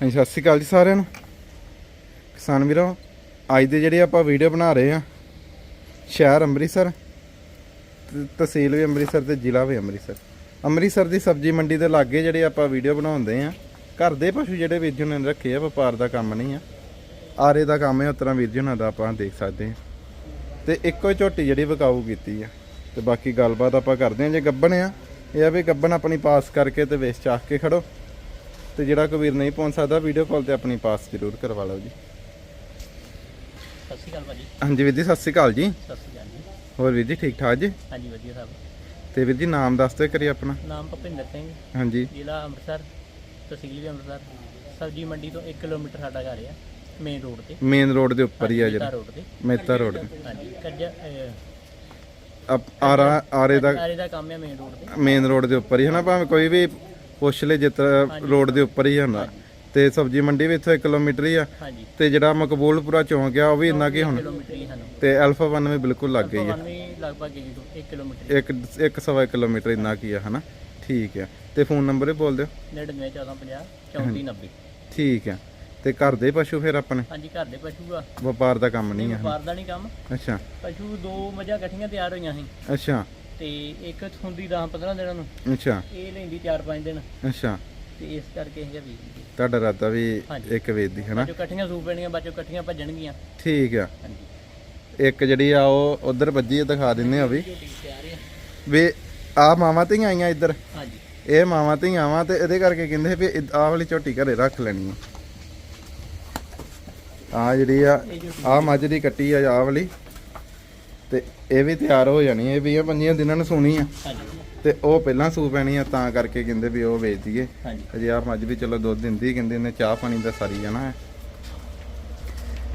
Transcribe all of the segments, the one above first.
ਹਾਂਜੀ, ਸਤਿ ਸ਼੍ਰੀ ਅਕਾਲ ਜੀ ਸਾਰਿਆਂ ਨੂੰ। ਕਿਸਾਨ ਵੀਰੋ, ਅੱਜ ਦੇ ਜਿਹੜੇ ਆਪਾਂ ਵੀਡੀਓ ਬਣਾ ਰਹੇ ਆ ਸ਼ਹਿਰ ਅੰਮ੍ਰਿਤਸਰ, ਤੇ ਤਹਿਸੀਲ ਵੀ ਅੰਮ੍ਰਿਤਸਰ ਤੇ ਜ਼ਿਲ੍ਹਾ ਵੀ ਅੰਮ੍ਰਿਤਸਰ। ਅੰਮ੍ਰਿਤਸਰ ਦੀ ਸਬਜ਼ੀ ਮੰਡੀ ਦੇ ਲਾਗੇ ਜਿਹੜੇ ਆਪਾਂ ਵੀਡੀਓ ਬਣਾਉਂਦੇ ਆ ਘਰ ਦੇ ਪਸ਼ੂ ਜਿਹੜੇ ਵੀਰ ਜੀ ਨੇ ਰੱਖੇ ਆ, ਵਪਾਰ ਦਾ ਕੰਮ ਨਹੀਂ ਆ। ਆਰੇ ਦਾ ਕੰਮ ਹੈ, ਉਸ ਤਰ੍ਹਾਂ ਵੀਰ ਜੀ ਉਹਨਾਂ ਦਾ ਆਪਾਂ ਦੇਖ ਸਕਦੇ ਆ ਤੇ ਇੱਕੋ ਹੀ ਝੋਟੀ ਜਿਹੜੀ ਵਿਕਾਊ ਕੀਤੀ ਆ। ਤੇ ਬਾਕੀ ਗੱਲਬਾਤ ਆਪਾਂ ਕਰਦੇ ਆ ਜੇ ਗੱਬਣ ਆ, ਇਹ ਆ ਵੀ ਗੱਬਣ ਆਪਣੀ ਪਾਸ ਕਰਕੇ ਤੇ ਵੇਚ ਚਾਖ ਕੇ ਖੜੋ। ਤੇ ਜਿਹੜਾ ਕੋਈ ਵੀਰ ਨਹੀਂ ਪਹੁੰਚ ਸਕਦਾ ਵੀਡੀਓ ਕਾਲ ਤੇ ਆਪਣੀ ਪਾਸ ਜ਼ਰੂਰ ਕਰਵਾ ਲਓ ਜੀ। ਸਤਿ ਸ਼੍ਰੀ ਅਕਾਲ ਭਾਜੀ। ਹਾਂਜੀ ਵੀਰ ਜੀ ਸਤਿ ਸ਼੍ਰੀ ਅਕਾਲ ਜੀ। ਸਤਿ ਸ਼੍ਰੀ ਅਕਾਲ ਜੀ। ਹੋਰ ਵੀਰ ਜੀ ਠੀਕ ਠਾਕ ਜੀ? ਹਾਂਜੀ ਵਧੀਆ ਸਾਹਿਬ ਤੇ ਵੀਰ ਜੀ ਨਾਮ ਦੱਸ ਦਿਓ ਕਰੀ ਆਪਣਾ। ਨਾਮ ਭਪਿੰਦਰ ਸਿੰਘ। ਹਾਂਜੀ। ਜ਼ਿਲ੍ਹਾ ਅੰਮ੍ਰਿਤਸਰ ਤਹਿਸੀਲ ਵੀ ਅੰਮ੍ਰਿਤਸਰ। ਸਬਜੀ ਮੰਡੀ ਤੋਂ 1 ਕਿਲੋਮੀਟਰ ਸਾਡਾ ਘਰ ਆ ਮੇਨ ਰੋਡ ਤੇ। ਮੇਨ ਰੋਡ ਦੇ ਉੱਪਰ ਹੀ ਆ ਜਿਹੜਾ। ਰੋਡ ਤੇ। ਮਹਿਤਾ ਰੋਡ ਹਾਂਜੀ ਕੱਜਾ ਆਰਾ ਆਰੇ ਦਾ ਆਰੇ ਦਾ ਕੰਮ ਆ ਮੇਨ ਰੋਡ ਤੇ। ਮੇਨ ਰੋਡ ਦੇ ਉੱਪਰ ਹੀ ਹੈ ਨਾ ਭਾਵੇਂ ਕੋਈ ਵੀ ਪੁੱਛ ਲੈ ਜਿੱਤ ਰੋਡ ਦੇ ਉੱਪਰ ਹੀ ਹੁੰਦਾ ਤੇ ਸਬਜ਼ੀ ਮੰਡੀ ਵੀ ਇੱਥੋਂ 1 ਕਿਲੋਮੀਟਰ ਹੀ ਆ। ਹਾਂਜੀ। ਤੇ ਜਿਹੜਾ ਮਕਬੂਲਪੁਰਾ ਚੌਂਕ ਆ ਉਹ ਵੀ ਇੰਨਾ ਕੀ ਹੁਣ? ਤੇ ਅਲਫਾ 1 ਵੀ ਬਿਲਕੁਲ ਲੱਗ ਗਈ ਆ। ਲਗਭਗ 1 ਕਿਲੋਮੀਟਰ ਇੱਕ ਇੱਕ ਸਵਾ ਇੱਕ ਕਿਲੋਮੀਟਰ ਇੰਨਾ ਕੀ ਆ ਹਨਾ? ਠੀਕ ਆ। ਤੇ ਫੋਨ ਨੰਬਰ ਵੀ ਬੋਲ ਦਿਓ। 99 1450 3490 ਠੀਕ ਆ। ਤੇ ਘਰ ਦੇ ਪਸ਼ੂ ਫਿਰ ਆਪਣੇ? ਹਾਂਜੀ ਘਰ ਦੇ ਪਸ਼ੂ ਆ। ਵਪਾਰ ਦਾ ਕੰਮ ਨਹੀਂ ਆ। ਵਪਾਰ ਦਾ ਨਹੀਂ ਕੰਮ। ਅੱਛਾ। ਪਸ਼ੂ ਦੋ ਮੱਝਾਂ ਇਕੱਠੀਆਂ ਤਿਆਰ ਹੋਈਆਂ ਸੀ। ਅੱਛਾ। ਤੇ ਇੱਕ ਹੁੰਦੀ 10 15 ਦਿਨਾਂ ਨੂੰ। ਅੱਛਾ। ਇਹ ਲੈਂਦੀ 4-5 ਦਿਨ। ਅੱਛਾ। ਤੇ ਇਸ ਕਰਕੇ ਇਹ ਵੀ ਤੁਹਾਡਾ ਰਾਤਾ ਵੀ ਹਾਂਜੀ। ਇੱਕ ਵੇਦ ਦੀ ਹਨਾ? ਜੋ ਇਕੱਠੀਆਂ ਸੂਪ ਪੈਣੀਆਂ ਬਾਅਦ ਚੋਂ ਇਕੱਠੀਆਂ ਭੱਜਣਗੀਆਂ। ਠੀਕ ਆ। ਹਾਂਜੀ। ਇੱਕ ਜਿਹੜੀ ਆ ਉਹ ਉਧਰ ਵੱਜੀ ਆ ਦਿਖਾ ਦਿੰਨੇ ਆ ਵੀ। ਝੋਟੀ ਤਿਆਰ ਆ। ਵੀ ਆ ਮਾਵਾਂ ਧੀਆਂ ਆਈਆਂ ਇੱਧਰ। ਹਾਂਜੀ। ਇਹ ਮਾਵਾਂ ਧੀਆਂ ਵਾ ਤੇ ਇਹਦੇ ਕਰਕੇ ਕਹਿੰਦੇ ਵੀ ਆਹ ਵਾਲੀ ਝੋਟੀ ਘਰੇ ਰੱਖ ਲੈਣੀ ਆ। ਆ ਜਿਹੜੀ ਆ ਆ ਮੱਝ ਦੀ ਕੱਟੀ ਆ ਆਹ ਵਾਲੀ। ਤੇ ਇਹ ਵੀ ਤਿਆਰ ਹੋ ਜਾਣੀ ਇਹ 20 25 ਦਿਨਾਂ ਨੂੰ ਸੋਣੀ ਆ। ਹਾਂਜੀ। ਤੇ ਉਹ ਪਹਿਲਾਂ ਸੂ ਪੈਣੀ ਆ ਤਾਂ ਕਰਕੇ ਕਹਿੰਦੇ ਵੀ ਉਹ ਵੇਚ ਦਈਏ। ਹਾਂਜੀ। ਅਜੇ ਆ ਮੱਝ ਵੀ ਚਲੋ ਦੁੱਧ ਦਿੰਦੀ ਕਹਿੰਦੇ ਇਹਨੇ ਚਾਹ ਪਾਣੀ ਦਾ ਸਾਰੀ ਜਾਣਾ ਹੈ।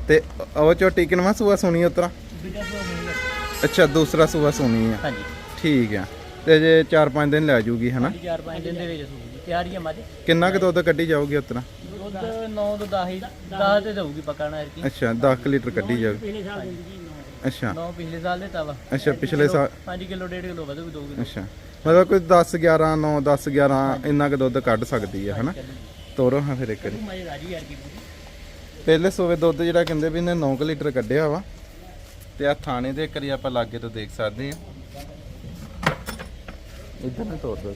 ਤੇ ਉਹ ਝੋਟੀ ਕਿਨਵਾ ਸੂਆ ਸੋਣੀ ਉਤਰਾ? ਦੂਜਾ ਸੂਆ ਹੋਊਗਾ ਅੱਛਾ ਦੂਸਰਾ ਸੂਆ ਸੋਣੀ ਆ। ਹਾਂਜੀ। ਠੀਕ ਆ। ਤੇ ਜੇ 4-5 ਦਿਨ ਲੈ ਜੂਗੀ ਹਨਾ? ਹਾਂਜੀ 4-5 ਦਿਨ ਦੇ ਵਿੱਚ ਸੂਗੀ ਤਿਆਰ ਹੀ ਆ ਮੱਝ? ਕਿੰਨਾ ਕੁ ਦੁੱਧ ਕੱਢੀ ਜਾਊਗੀ ਉਤਰਾ? ਦੁੱਧ 9 ਤੋਂ 10 10 ਤੇ ਦਊਗੀ ਪਕਾਣਾ ਇਰਕੀ ਅੱਛਾ 10 ਲੀਟਰ ਕੱਢੀ ਜਾਊਗੀ। ਪਿਛਲੇ ਸਾਲ ਦਿੰਦੀ ਅੱਛਾ। 9 ਪਿਛਲੇ ਸਾਲ ਦੇ ਵਾ ਅੱਛਾ ਪਿਛਲੇ ਸਾਲ। 5 ਕਿਲੋ 1.5 ਕਿਲੋ ਵਧੂ 2 ਕਿਲੋ। ਅੱਛਾ। ਮਤਲਬ ਕੋਈ 10 11 9 10 11 ਇੰਨਾ ਕੁ ਦੁੱਧ ਕੱਢ ਸਕਦੀ ਹੈ ਹਨਾ? ਤੋਰੋ ਹਾਂ ਫਿਰ ਇੱਕ ਵਾਰੀ। ਪਹਿਲੇ ਸੂਵੇ ਦੁੱਧ ਜਿਹੜਾ ਕਹਿੰਦੇ ਵੀ ਇਹਨੇ 9 ਲੀਟਰ ਕੱਢਿਆ ਵਾ ਤੇ ਆ ਥਾਣੇ ਦੇ ਇੱਕ ਵਾਰੀ ਆਪਾਂ ਲਾਗੇ ਤੋਂ ਦੇਖ ਸਕਦੇ ਆ ਇਧਰ ਨੇ ਤੋੜ ਦੋ।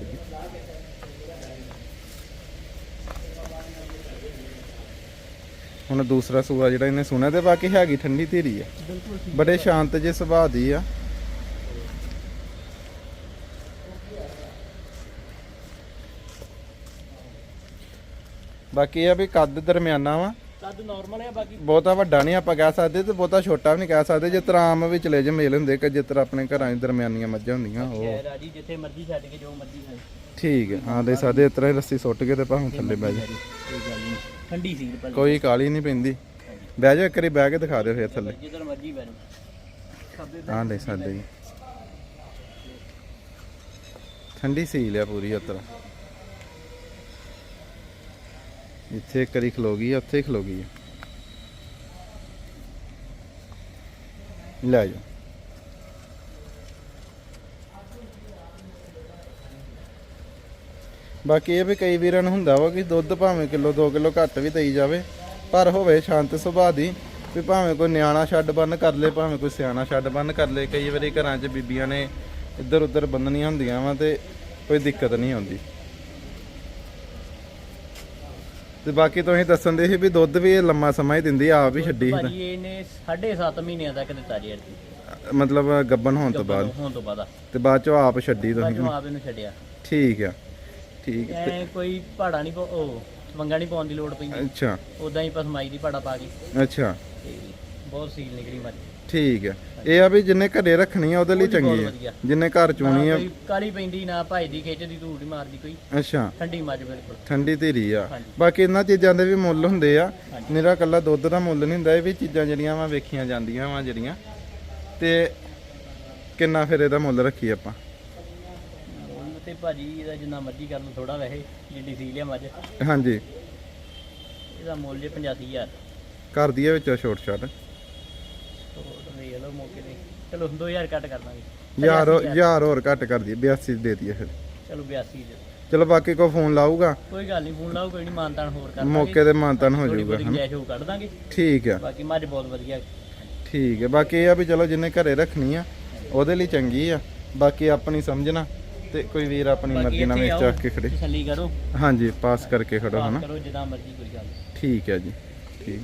ਹੁਣ ਦੂਸਰਾ ਸੂਆ ਜਿਹੜਾ ਇਹਨੇ ਸੁਣਿਆ ਤੇ ਬਾਕੀ ਹੈਗੀ ਠੰਡੀ ਧੀਰੀ ਆ। ਬੜੇ ਸ਼ਾਂਤ ਜੇ ਸੁਭਾਅ ਦੀ ਆ। ਬਾਕੀ ਇਹ ਆ ਵੀ ਕੱਦ ਦਰਮਿਆਨਾ ਵਾ। ਕੱਦ ਨਾਰਮਲ ਹੈ ਬਾਕੀ ਬਹੁਤਾ ਵੱਡਾ ਨਹੀਂ ਆਪਾਂ ਕਹਿ ਸਕਦੇ ਤੇ ਬਹੁਤਾ ਛੋਟਾ ਵੀ ਨਹੀਂ ਕਹਿ ਸਕਦੇ। ਜੇ ਤਰ੍ਹਾਂ ਆਮ ਵੀ ਚਲੇ ਜੇ ਮੇਲ ਹੁੰਦੇ ਕਿ ਜਿਸ ਤਰ੍ਹਾਂ ਆਪਣੇ ਘਰਾਂ 'ਚ ਦਰਮਿਆਨੀਆਂ ਮੱਝਾਂ ਹੁੰਦੀਆਂ ਉਹ ਹੈ ਰਾਜੀ ਜਿੱਥੇ ਮਰਜ਼ੀ ਛੱਡ ਕੇ ਜੋ ਮਰਜ਼ੀ ਖਾਏ ਠੀਕ ਹੈ ਹਾਂ ਦੇ ਸਾਡੇ ਇਸ ਤਰ੍ਹਾਂ ਹੀ ਰੱਸੀ ਸੁੱਟ ਕੇ ਤੇ ਭਾਵੇਂ ਥੱਲੇ ਬਹਿ ਜਾ ਕੋਈ ਗੱਲ ਨਹੀਂ। ਠੰਡੀ ਸੀ ਪਰ ਕੋਈ ਕਾਲੀ ਨਹੀਂ ਪੈਂਦੀ। ਬਹਿ ਜਾ ਇੱਕ ਵਾਰੀ ਬਹਿ ਕੇ ਦਿਖਾ ਦਿਓ ਫਿਰ ਥੱਲੇ। ਜਿੱਧਰ ਮਰਜ਼ੀ ਬੈਠ ਖੱਬੇ ਹਾਂ ਦੇ ਸਾਡੇ ਜੀ ਠੰਡੀ ਸੀਲ ਆ ਪੂਰੀ ਉਤਰ ਇੱਥੇ ਇੱਕ ਵਾਰੀ ਖਲੋ ਗਈ ਆ ਉੱਥੇ ਹੀ ਖਲੋ ਗਈ ਆ। ਲੈ ਜਾ ਬਾਕੀ ਇਹ ਵੀ ਕਈ ਵੀਰਾਂ ਨੂੰ ਹੁੰਦਾ ਵਾ ਕਿ ਦੁੱਧ ਭਾਵੇਂ ਕਿਲੋ 2 ਕਿਲੋ ਘੱਟ ਵੀ ਦੇਈ ਜਾਵੇ ਪਰ ਹੋਵੇ ਸ਼ਾਂਤ ਸੁਭਾਅ ਦੀ ਵੀ ਭਾਵੇਂ ਕੋਈ ਨਿਆਣਾ ਛੱਡ ਬੰਨ ਕਰ ਲੇ ਭਾਵੇਂ ਕੋਈ ਸਿਆਣਾ ਛੱਡ ਬੰਨ ਕਰ ਲੇ ਕਈ ਵਾਰੀ ਘਰਾਂ 'ਚ ਬੀਬੀਆਂ ਨੇ ਇੱਧਰ ਉੱਧਰ ਬੰਨਣੀਆਂ ਹੁੰਦੀਆਂ ਵਾ ਤੇ ਕੋਈ ਦਿੱਕਤ ਨਹੀਂ ਆਉਂਦੀ। ਤੇ ਬਾਕੀ ਤੁਸੀਂ ਦੱਸਣ ਦੇ ਸੀ ਵੀ ਦੁੱਧ ਵੀ ਇਹ ਲੰਮਾ ਸਮਾਂ ਹੀ ਦਿੰਦੀ ਆ, ਆਪ ਹੀ ਛੱਡੀ ਸੀ ਭਾਜੀ ਇਹਨੇ 7.5 ਮਹੀਨਿਆਂ ਤੱਕ ਦਿੱਤਾ ਜੀ ਤਾਂ। ਮਤਲਬ ਗੱਬਨ ਹੋਣ ਤੋਂ ਬਾਅਦ। ਹੋਣ ਤੋਂ ਬਾਅਦ ਤੇ ਬਾਅਦ ਚੋਂ ਆਪ ਛੱਡੀ ਬਾਅਦ ਤੁਸੀਂ ਚੋਂ ਆਪ ਇਹਨੂੰ ਛੱਡਿਆ। ਠੀਕ ਆ। ਠੀਕ ਆ। ਐ ਕੋਈ ਭਾੜਾ ਨਹੀਂ ਪਾਉ- ਉਹ ਵੰਗਾ ਨਹੀਂ ਪਾਉਣ ਦੀ ਲੋੜ ਪੈਂਦੀ। ਅੱਛਾ। ਉਦਾਂ ਹੀ ਪਸਮਾਈ ਦੀ ਭਾੜਾ ਪਾ ਕੇ। ਅੱਛਾ। ਤੇ ਬਹੁਤ ਸੀਲ ਨਿਕਲੀ ਮੱਝ ਠੀਕ ਆ ਇਹ ਆ ਵੀ ਜਿੰਨੇ ਘਰੇ ਰੱਖਣੀ ਆ ਉਹਦੇ ਲਈ ਉਹਦੀ ਬਹੁਤ ਚੰਗੀ ਆ। ਵਧੀਆ। ਜਿੰਨੇ ਘਰ ਚੋਣੀ ਆ। ਕੋਈ ਕਾਲੀ ਪੈਂਦੀ ਨਾ ਭਾਈ ਦੀ ਖਿੱਚਦੀ ਧੂੜ ਨਹੀਂ ਮਾਰਦੀ ਕੋਈ। ਅੱਛਾ। ਠੰਡੀ ਮੱਝ ਬਿਲਕੁਲ। ਠੰਡੀ ਧੀਰੀ ਆ। ਹਾਂਜੀ। ਬਾਕੀ ਇਹਨਾਂ ਚੀਜ਼ਾਂ ਦੇ ਵੀ ਮੁੱਲ ਹੁੰਦੇ ਆ। ਨਿਰਾ ਕੱਲਾ ਦੁੱਧ ਦਾ ਮੁੱਲ ਨਹੀਂ ਹੁੰਦਾ ਇਹ ਵੀ ਚੀਜ਼ਾਂ ਜਿਹੜੀਆਂ ਵਾ ਵੇਖੀਆਂ ਜਾਂਦੀਆਂ ਵਾ ਜਿਹੜੀਆਂ। ਤੇ ਕਿੰਨਾ ਫਿਰ ਇਹਦਾ ਮੁੱਲ ਰੱਖੀ ਆਪਾਂ? ਤੇ ਭਾਜੀ ਇਹਦਾ ਜਿੰਨਾ ਮਰਜ਼ੀ ਕਰ ਥੋੜਾ ਵੈਸੇ ਜਿੱਡੀ ਸੀ ਲਿਆ ਮੱਝ। ਹਾਂਜੀ। ਇਹਦਾ ਮੁੱਲ ਜੇ 85000 ਘਰ ਦੀ ਵਿੱਚ ਛੋਟ ਛਾਟ ਚਲੋ ਹੋਰ ਘੱਟ ਕਰ ਦਈਏ 82 ਦੇ ਦਈਏ ਫਿਰ। ਚਲੋ 82 ਚਲੋ ਬਾਕੀ ਕੋ ਫੋਨ ਲਾਊਗਾ? ਕੋਈ ਗੱਲ ਨਹੀਂ ਫੋਨ ਲਾਊ ਕੋਈ ਨਹੀਂ ਮਾਨਤਾਨ ਹੋਰ ਕਰ ਮੌਕੇ ਤੇ ਮਾਨਤਾਨ ਹੋ ਜਾਊਗਾ ਹਾਂ ਜੈਸ਼ ਕੱਢ ਦਾਂਗੇ। ਠੀਕ ਆ। ਬਾਕੀ ਮੱਝ ਬਹੁਤ ਵਧੀਆ। ਠੀਕ ਹੈ ਬਾਕੀ ਇਹ ਆ ਵੀ ਚਲੋ ਜਿੰਨੇ ਘਰੇ ਰੱਖਣੀ ਆ ਉਹਦੇ ਲਈ ਚੰਗੀ ਆ। ਬਾਕੀ ਆਪਣੀ ਸਮਝਣਾ ਤੇ ਕੋਈ ਵੀਰ ਆਪਣੀ ਮਰਜ਼ੀ ਨਾਲ ਵਿੱਚ ਚੱਕ ਕੇ ਖੜੇ। ਤਸੱਲੀ ਕਰੋ। ਹਾਂਜੀ ਪਾਸ ਕਰਕੇ ਖੜੋ ਹਨਾ? ਕਰੋ ਜਿੱਦਾਂ ਮਰਜ਼ੀ ਕੋਈ ਗੱਲ। ਠੀਕ ਹੈ ਜੀ ਠੀਕ।